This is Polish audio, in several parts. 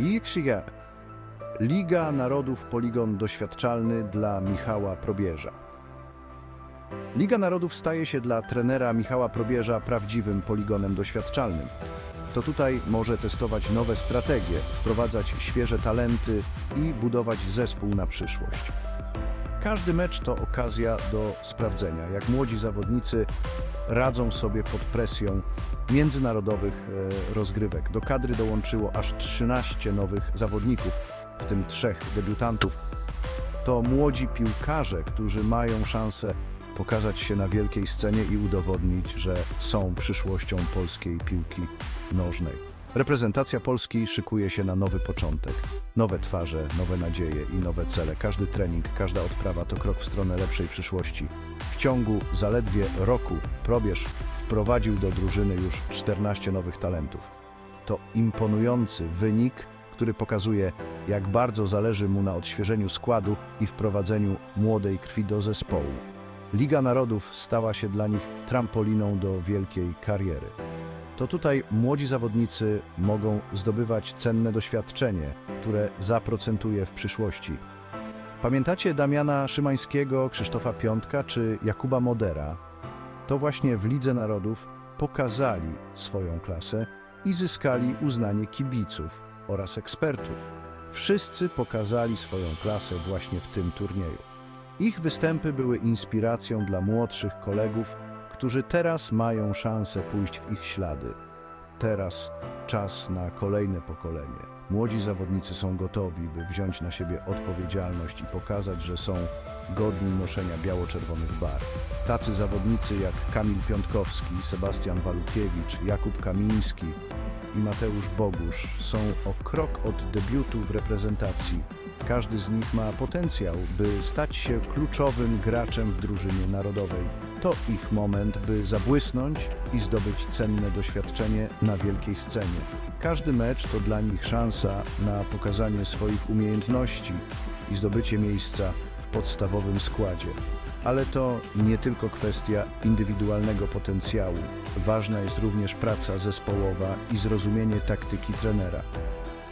Ikrzyga. Liga Narodów Poligon Doświadczalny dla Michała Probierza. Liga Narodów staje się dla trenera Michała Probierza prawdziwym poligonem doświadczalnym. To tutaj może testować nowe strategie, wprowadzać świeże talenty i budować zespół na przyszłość. Każdy mecz to okazja do sprawdzenia, jak młodzi zawodnicy radzą sobie pod presją międzynarodowych e, rozgrywek. Do kadry dołączyło aż 13 nowych zawodników, w tym trzech debiutantów. To młodzi piłkarze, którzy mają szansę pokazać się na wielkiej scenie i udowodnić, że są przyszłością polskiej piłki nożnej. Reprezentacja Polski szykuje się na nowy początek. Nowe twarze, nowe nadzieje i nowe cele. Każdy trening, każda odprawa to krok w stronę lepszej przyszłości. W ciągu zaledwie roku Probierz wprowadził do drużyny już 14 nowych talentów. To imponujący wynik, który pokazuje, jak bardzo zależy mu na odświeżeniu składu i wprowadzeniu młodej krwi do zespołu. Liga Narodów stała się dla nich trampoliną do wielkiej kariery. To tutaj młodzi zawodnicy mogą zdobywać cenne doświadczenie, które zaprocentuje w przyszłości. Pamiętacie Damiana Szymańskiego, Krzysztofa Piątka czy Jakuba Modera? To właśnie w Lidze Narodów pokazali swoją klasę i zyskali uznanie kibiców oraz ekspertów. Wszyscy pokazali swoją klasę właśnie w tym turnieju. Ich występy były inspiracją dla młodszych kolegów, którzy teraz mają szansę pójść w ich ślady. Teraz czas na kolejne pokolenie. Młodzi zawodnicy są gotowi, by wziąć na siebie odpowiedzialność i pokazać, że są godni noszenia biało-czerwonych barw. Tacy zawodnicy jak Kamil Piątkowski, Sebastian Walukiewicz, Jakub Kamiński i Mateusz Bogusz są o krok od debiutu w reprezentacji. Każdy z nich ma potencjał, by stać się kluczowym graczem w drużynie narodowej. To ich moment, by zabłysnąć i zdobyć cenne doświadczenie na wielkiej scenie. Każdy mecz to dla nich szansa na pokazanie swoich umiejętności i zdobycie miejsca w podstawowym składzie. Ale to nie tylko kwestia indywidualnego potencjału. Ważna jest również praca zespołowa i zrozumienie taktyki trenera.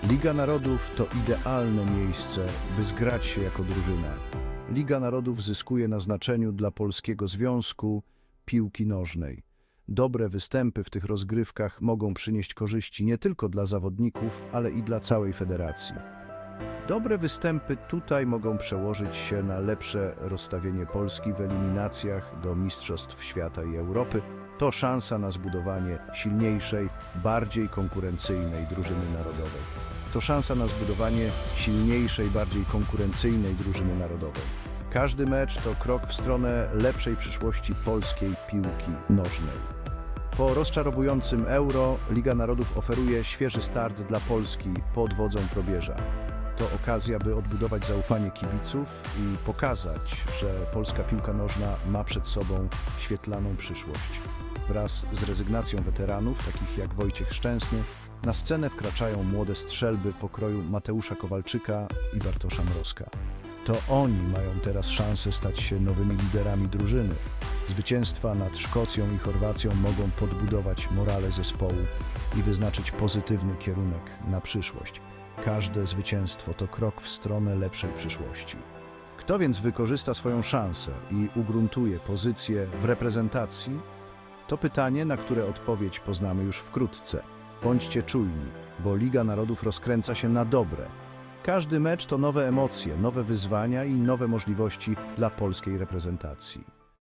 Liga Narodów to idealne miejsce, by zgrać się jako drużyna. Liga Narodów zyskuje na znaczeniu dla Polskiego Związku Piłki Nożnej. Dobre występy w tych rozgrywkach mogą przynieść korzyści nie tylko dla zawodników, ale i dla całej federacji. Dobre występy tutaj mogą przełożyć się na lepsze rozstawienie Polski w eliminacjach do Mistrzostw Świata i Europy. To szansa na zbudowanie silniejszej, bardziej konkurencyjnej drużyny narodowej. To szansa na zbudowanie silniejszej, bardziej konkurencyjnej drużyny narodowej. Każdy mecz to krok w stronę lepszej przyszłości polskiej piłki nożnej. Po rozczarowującym Euro Liga Narodów oferuje świeży start dla Polski pod wodzą probierza. To okazja, by odbudować zaufanie kibiców i pokazać, że polska piłka nożna ma przed sobą świetlaną przyszłość. Wraz z rezygnacją weteranów, takich jak Wojciech Szczęsny, na scenę wkraczają młode strzelby pokroju Mateusza Kowalczyka i Bartosza Mrozka. To oni mają teraz szansę stać się nowymi liderami drużyny. Zwycięstwa nad Szkocją i Chorwacją mogą podbudować morale zespołu i wyznaczyć pozytywny kierunek na przyszłość. Każde zwycięstwo to krok w stronę lepszej przyszłości. Kto więc wykorzysta swoją szansę i ugruntuje pozycję w reprezentacji? To pytanie, na które odpowiedź poznamy już wkrótce. Bądźcie czujni, bo Liga Narodów rozkręca się na dobre. Każdy mecz to nowe emocje, nowe wyzwania i nowe możliwości dla polskiej reprezentacji.